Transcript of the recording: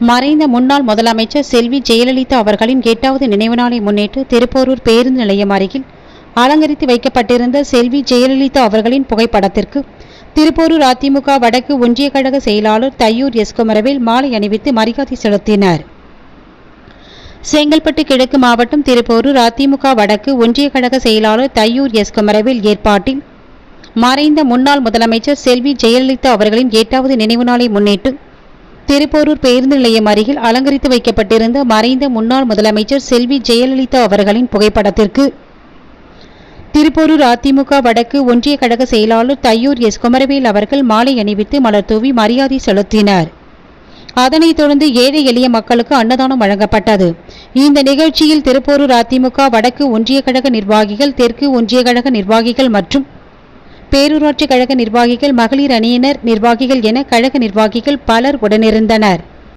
மறைந்த முன்னாள் முதலமைச்சர் செல்வி ஜெயலலிதா அவர்களின் எட்டாவது நினைவு நாளை முன்னிட்டு திருப்போரூர் பேருந்து நிலையம் அருகில் அலங்கரித்து வைக்கப்பட்டிருந்த செல்வி ஜெயலலிதா அவர்களின் புகைப்படத்திற்கு திருப்போரூர் அதிமுக வடக்கு ஒன்றிய கழக செயலாளர் தையூர் எஸ் குமரவேல் மாலை அணிவித்து மரியாதை செலுத்தினார். செங்கல்பட்டு கிழக்கு மாவட்டம் திருப்போரூர் அதிமுக வடக்கு ஒன்றிய கழக செயலாளர் தையூர் எஸ் குமரவேல் ஏற்பாட்டில் மறைந்த முன்னாள் முதலமைச்சர் செல்வி ஜெயலலிதா அவர்களின் எட்டாவது நினைவு நாளை முன்னிட்டு திருப்போரூர் பேருந்து நிலையம் அருகில் அலங்கரித்து வைக்கப்பட்டிருந்த மறைந்த முன்னாள் முதலமைச்சர் செல்வி ஜெயலலிதா அவர்களின் புகைப்படத்திற்கு திருப்போரூர் அதிமுக வடக்கு ஒன்றிய கழக செயலாளர் தையூர் எஸ். குமரவேல் அவர்கள் மாலை அணிவித்து மலர் தூவி மரியாதை செலுத்தினர். அதனைத் தொடர்ந்து ஏழை எளிய மக்களுக்கு அன்னதானம் வழங்கப்பட்டது. இந்த நிகழ்ச்சியில் திருப்போரூர் அதிமுக வடக்கு ஒன்றிய கழக நிர்வாகிகள் தெற்கு ஒன்றிய கழக நிர்வாகிகள் மற்றும் பேரூராட்சி கழக நிர்வாகிகள் மகளிர் அணியினர் நிர்வாகிகள் என கழக நிர்வாகிகள் பலர் உடனிருந்தனர்.